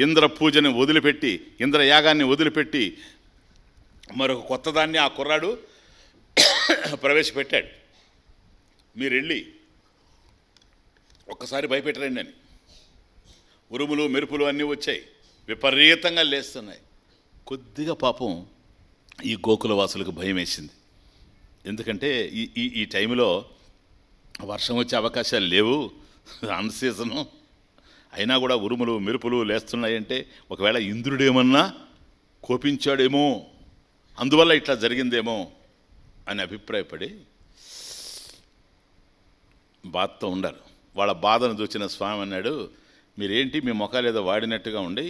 ఇంద్ర పూజని వదిలిపెట్టి ఇంద్ర యాగాన్ని వదిలిపెట్టి మరొక కొత్తదాన్ని ఆ కుర్రాడు ప్రవేశపెట్టాడు. మీరు వెళ్ళి ఒక్కసారి భయపెట్టరండి అని. ఉరుములు మెరుపులు అన్నీ వచ్చాయి. విపరీతంగా లేస్తున్నాయి. కొద్దిగా పాపం ఈ గోకుల వాసులకు భయం వేసింది ఎందుకంటే ఈ ఈ ఈ టైంలో వర్షం వచ్చే అవకాశాలు లేవు. అన్ సీజను. అయినా కూడా ఉరుములు మెరుపులు లేస్తున్నాయంటే ఒకవేళ ఇంద్రుడేమన్నా కోపించాడేమో అందువల్ల ఇట్లా జరిగిందేమో అని అభిప్రాయపడి బాధతో ఉండారు వాళ్ళ బాధను చూచిన స్వామి అన్నాడు మీరేంటి మీ ముఖాలు ఏదో వాడినట్టుగా ఉండి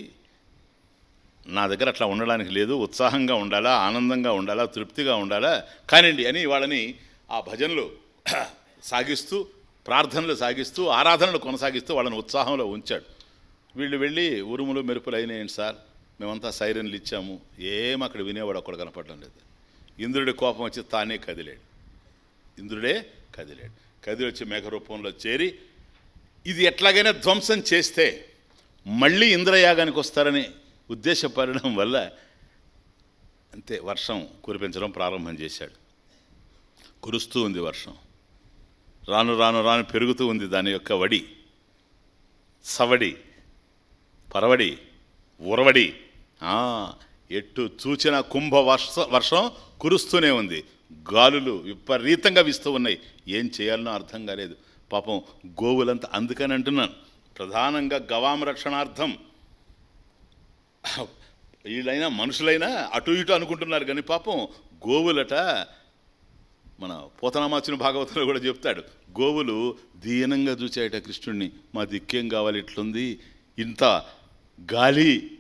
నా దగ్గర అట్లా ఉండడానికి లేదు ఉత్సాహంగా ఉండాలా ఆనందంగా ఉండాలా తృప్తిగా ఉండాలా కానివ్వండి అని వాళ్ళని ఆ భజనలు సాగిస్తూ ప్రార్థనలు సాగిస్తూ ఆరాధనలు కొనసాగిస్తూ వాళ్ళని ఉత్సాహంలో ఉంచాడు. వీళ్ళు వెళ్ళి ఉరుములు మెరుపులు అయినాయండి సార్. మేమంతా సైరన్లు ఇచ్చాము. ఏం అక్కడ వినేవాడు ఒక్కడు కనపడడం లేదు. ఇంద్రుడి కోపం వచ్చి తానే కదిలాడు. ఇంద్రుడే కదిలాడు. కదిలి వచ్చి మేఘ రూపంలో చేరి ఇది ఎట్లాగైనా ధ్వంసం చేస్తే మళ్ళీ ఇంద్రయాగానికి వస్తారని ఉద్దేశపడడం వల్ల అంతే వర్షం కురిపించడం ప్రారంభం చేశాడు. కురుస్తూ ఉంది వర్షం. రాను రాను రాను పెరుగుతూ ఉంది దాని యొక్క వడి. సవడి పరవడి ఉరవడి. ఎటు ఎట్టు చూచిన కుంభ వర్ష వర్షం కురుస్తూనే ఉంది. గాలులు విపరీతంగా వీస్తూ ఉన్నాయి. ఏం చేయాలనో అర్థం కాలేదు. పాపం గోవులంతా అందుకని అంటున్నాను. ప్రధానంగా గవామ రక్షణార్థం. వీళ్ళైనా మనుషులైనా అటు ఇటు అనుకుంటున్నారు కానీ పాపం గోవులట మన పోతనామాచిన భాగవతంలో కూడా చెప్తాడు. గోవులు దీనంగా చూచాయట కృష్ణుడిని మా దిక్కేం కావాలి ఇట్లుంది? ఇంత గాలి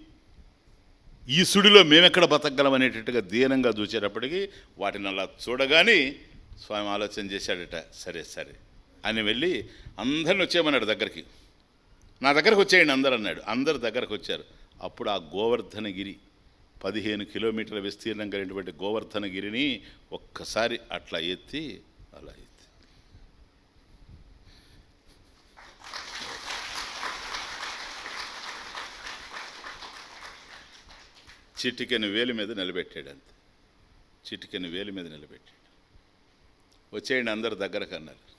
ఈ సుడిలో మేమెక్కడ బతకగలం అనేటట్టుగా దీనంగా చూసేటప్పటికీ వాటిని అలా చూడగానే స్వామి ఆలోచన చేశాడట సరే సరే అని వెళ్ళి అందరిని వచ్చేయమన్నాడు దగ్గరికి. నా దగ్గరకు వచ్చేయండి అందరు అన్నాడు అందరు దగ్గరకు వచ్చారు అప్పుడు ఆ గోవర్ధనగిరి పదిహేను కిలోమీటర్ల విస్తీర్ణం కలిగినటువంటి గోవర్ధనగిరిని ఒక్కసారి అట్లా ఎత్తి అలా ఎత్తి. చిటికెను వేలి మీద నిలబెట్టాడు అంతే చిటికెను వేలి మీద నిలబెట్టాడు. వచ్చేయండి అందరు దగ్గరకు అన్నారు.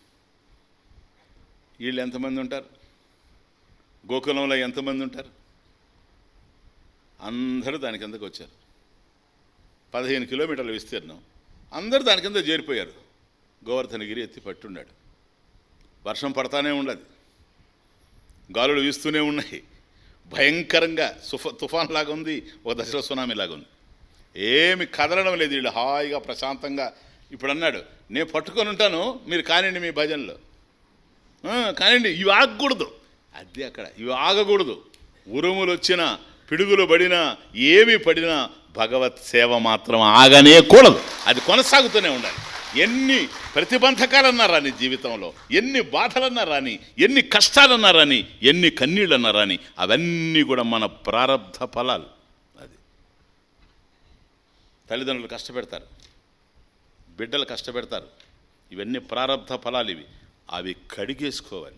వీళ్ళు ఎంతమంది ఉంటారు? గోకులంలో ఎంతమంది ఉంటారు? అందరూ దాని కిందకు వచ్చారు. పదిహేను కిలోమీటర్ల విస్తీర్ణం. అందరూ దాని కింద చేరిపోయారు. గోవర్ధనగిరి ఎత్తి పట్టున్నాడు వర్షం పడతానే ఉండదు. గాలులు వీస్తూనే ఉన్నాయి. భయంకరంగా సుఫ తుఫాన్ లాగా ఉంది. ఒక దశలో సునామీ లాగా ఉంది. ఏమి కదలడం లేదు వీళ్ళు. హాయిగా ప్రశాంతంగా ఇప్పుడు అన్నాడు నేను పట్టుకొని ఉంటాను. మీరు కానివ్వండి మీ భజనలో. కానివ్వండి ఇవి ఆగకూడదు. అది అక్కడ. ఇవి ఆగకూడదు. ఉరుములు వచ్చినా పిడుగులు పడినా ఏమి పడినా భగవత్ సేవ మాత్రం ఆగనే కూడదు. అది కొనసాగుతూనే ఉండాలి. ఎన్ని ప్రతిబంధకాలన్నా రాని జీవితంలో ఎన్ని బాధలన్నా రాని ఎన్ని కష్టాలన్నా రాని ఎన్ని కన్నీళ్ళన్నా రాని అవన్నీ కూడా మన ప్రారంధ ఫలాలు. అది. తల్లిదండ్రులు కష్టపెడతారు. బిడ్డలు కష్టపెడతారు. ఇవన్నీ ప్రారంధ ఫలాలు ఇవి. అవి కడిగేసుకోవాలి.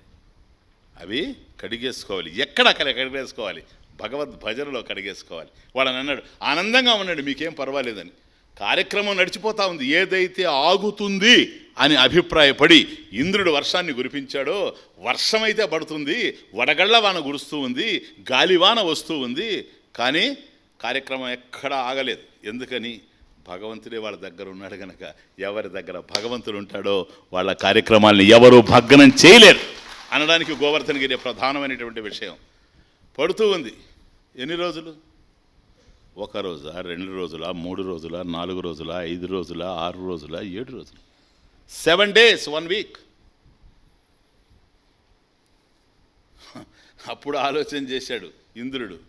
అవి కడిగేసుకోవాలి. ఎక్కడ అక్కడ కడిగేసుకోవాలి? భగవద్ భజనలో కడిగేసుకోవాలి. వాడని అన్నాడు ఆనందంగా ఉన్నాడు మీకేం పర్వాలేదని. కార్యక్రమం నడిచిపోతా ఉంది ఏదైతే ఆగుతుంది అని అభిప్రాయపడి ఇంద్రుడు వర్షాన్ని కురిపించాడో వర్షమైతే పడుతుంది వడగళ్ళ వాన కురుస్తూ ఉంది గాలివాన వస్తూ ఉంది కానీ కార్యక్రమం ఎక్కడా ఆగలేదు. ఎందుకని? భగవంతుడే వాళ్ళ దగ్గర ఉన్నాడు కనుక ఎవరి దగ్గర భగవంతుడు ఉంటాడో వాళ్ళ కార్యక్రమాల్ని ఎవరు భగ్నం చేయలేరు. అనడానికి గోవర్ధనగిరి ప్రధానమైనటువంటి విషయం. పడుతూ ఉంది. ఎన్ని రోజులు? ఒక రోజా రెండు రోజుల మూడు రోజుల నాలుగు రోజుల ఐదు రోజుల ఆరు రోజుల ఏడు రోజులు. Seven days one week. అప్పుడు ఆలోచన చేశాడు ఇంద్రుడు.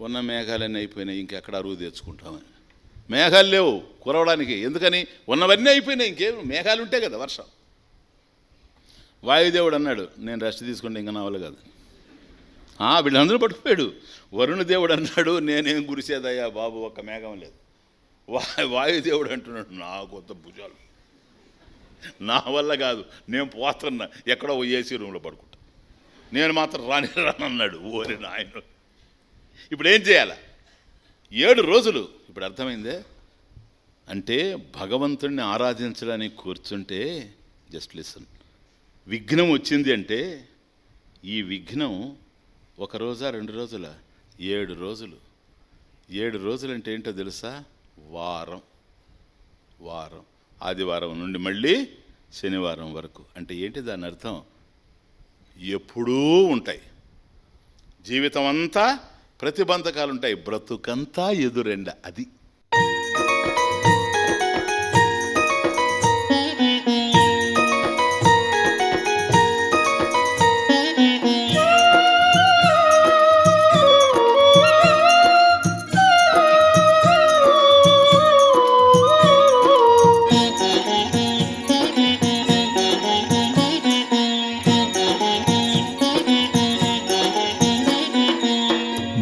ఉన్న మేఘాలన్నీ అయిపోయినాయి ఇంకెక్కడ అరువు తెచ్చుకుంటామని. మేఘాలు లేవు కురవడానికి. ఎందుకని? ఉన్నవన్నీ అయిపోయినాయి ఇంకేం? మేఘాలు ఉంటే కదా వర్షం. వాయుదేవుడు అన్నాడు నేను రెస్ట్ తీసుకుంటే ఇంకా నా వల్ల కాదు. ఆ, వీళ్ళందరూ పట్టుకుపోయాడు. వరుణదేవుడు అన్నాడు నేనేం గురిసేదయ్యా బాబు ఒక్క మేఘం లేదు. వా వాయుదేవుడు అంటున్నాడు నా కొత్త భుజాలు. నా వల్ల కాదు నేను పోతున్నా. ఎక్కడో ఓ ఏసీ రూమ్లో పడుకుంటా. నేను మాత్రం రాని రానన్నాడు ఓరి నాయన. ఇప్పుడు ఏం చేయాల? ఏడు రోజులు. ఇప్పుడు అర్థమైందే? అంటే భగవంతుడిని ఆరాధించడానికి కూర్చుంటే జస్ట్ లిసన్ విఘ్నం వచ్చింది అంటే ఈ విఘ్నం ఒక రోజా రెండు రోజుల? ఏడు రోజులు. ఏడు రోజులు అంటే ఏంటో తెలుసా? వారం. వారం. ఆదివారం నుండి మళ్ళీ శనివారం వరకు. అంటే ఏంటి దాని అర్థం? ఎప్పుడూ ఉంటాయి. జీవితం అంతా ప్రతిబంధకాలు ఉంటాయి బ్రతుకంతా ఎదురెండ. అది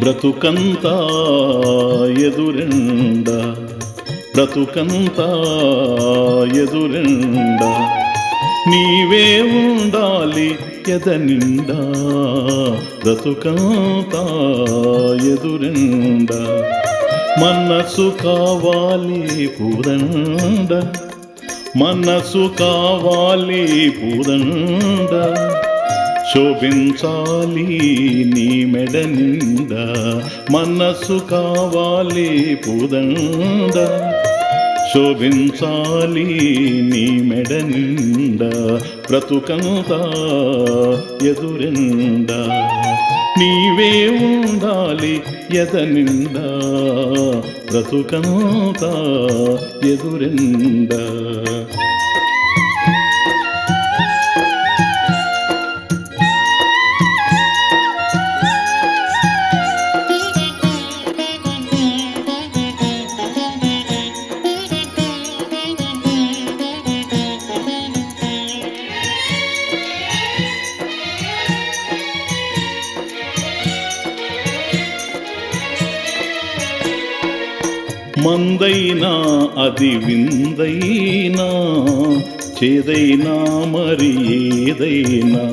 బ్రతుకంత ఎదురెండ బ్రతుకంత ఎదురెండ. నీవే ఉండాలి ఎద నిండా బ్రతుకంతా ఎదురెండ. మనసు కావాలి పూరండ మనసు కావాలి పూరండ శోభించాలి నీ మెడ నిండా మనస్సు కావాలి పుదండ శోభించాలి నీ మెడ నిండా బ్రతుకంతా ఎదురెండా నీవే ఉండాలి ఎద నిండా బ్రతుకంతా ఎదురెండా మందైనా అది విందైనా చేదైనా మరి ఏదైనా.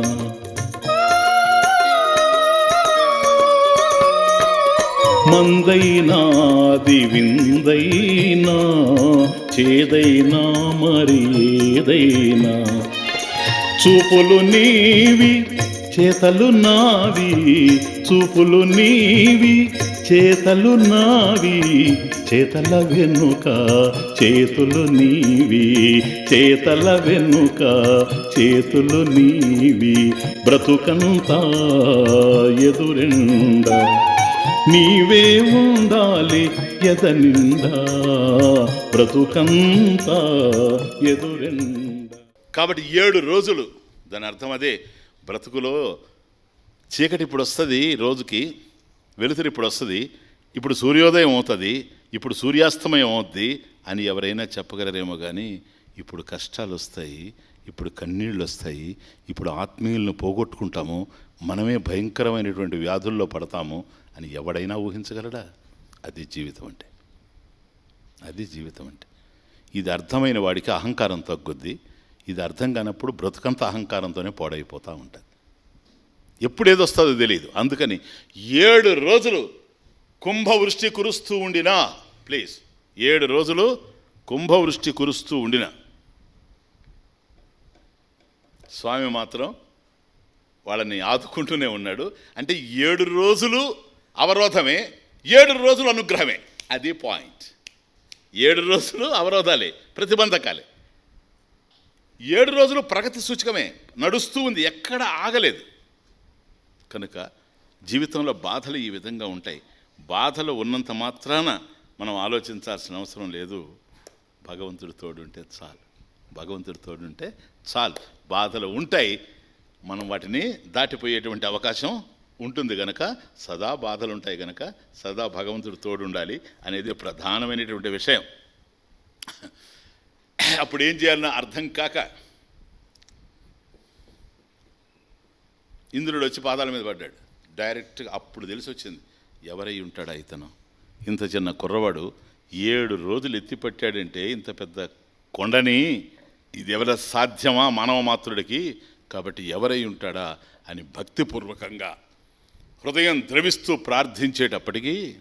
మందైనా అది విందైనా చేదైనా మరి ఏదైనా. చూపులు నీవి చేతలు నావి చూపులు నీవి చేతలు నావి చేతల వెనుక చేతులు నీవి చేతల వెనుక చేతులు నీవి బ్రతుకంతా ఎదురెండ. నీవే ఉండాలి ఎద నిండా బ్రతుకంతా ఎదురెండ. కాబట్టి ఏడు రోజులు దాని అర్థం అదే బ్రతుకులో చీకటి ఇప్పుడు వస్తుంది రోజుకి వెలుతురు ఇప్పుడు వస్తుంది ఇప్పుడు సూర్యోదయం అవుతుంది ఇప్పుడు సూర్యాస్తమయం అవుద్ది అని ఎవరైనా చెప్పగలరేమో కానీ ఇప్పుడు కష్టాలు వస్తాయి ఇప్పుడు కన్నీళ్ళు వస్తాయి ఇప్పుడు ఆత్మీయులను పోగొట్టుకుంటాము మనమే భయంకరమైనటువంటి వ్యాధుల్లో పడతాము అని ఎవడైనా ఊహించగలడా? అది జీవితం అంటే. అది జీవితం అంటే. ఇది అర్థమైన వాడికి అహంకారం తగ్గుద్ది ఇది అర్థం కానప్పుడు బ్రతుకంత అహంకారంతోనే పాడైపోతూ ఉంటుంది. ఎప్పుడు ఏదొస్తుందో తెలియదు అందుకని ఏడు రోజులు కుంభవృష్టి కురుస్తూ ఉండినా ప్లీజ్ ఏడు రోజులు కుంభవృష్టి కురుస్తూ ఉండిన స్వామి మాత్రం వాళ్ళని ఆదుకుంటూనే ఉన్నాడు. అంటే ఏడు రోజులు అవరోధమే ఏడు రోజులు అనుగ్రహమే. అది పాయింట్. ఏడు రోజులు అవరోధాలే ప్రతిబంధకాలే. ఏడు రోజులు ప్రగతి సూచకమే నడుస్తూ ఉంది ఎక్కడ ఆగలేదు. కనుక జీవితంలో బాధలు ఈ విధంగా ఉంటాయి. బాధలు ఉన్నంత మాత్రాన మనం ఆలోచించాల్సిన అవసరం లేదు. భగవంతుడి తోడుంటే చాలు. భగవంతుడి తోడుంటే చాలు. బాధలు ఉంటాయి. మనం వాటిని దాటిపోయేటువంటి అవకాశం ఉంటుంది గనక సదా బాధలు ఉంటాయి గనక సదా భగవంతుడు తోడుండాలి అనేది ప్రధానమైనటువంటి విషయం. అప్పుడు ఏం చేయాలన్న అర్థం కాక ఇంద్రుడు వచ్చి పాదాల మీద పడ్డాడు. డైరెక్ట్గా అప్పుడు తెలిసి వచ్చింది ఎవరై ఉంటాడా ఇతను? ఇంత చిన్న కుర్రవాడు ఏడు రోజులు ఎత్తిపట్టాడంటే ఇంత పెద్ద కొండని ఇది ఎవర సాధ్యమా మానవ మాత్రుడికి? కాబట్టి ఎవరై ఉంటాడా అని భక్తిపూర్వకంగా హృదయం ద్రవిస్తూ ప్రార్థించేటప్పటికీ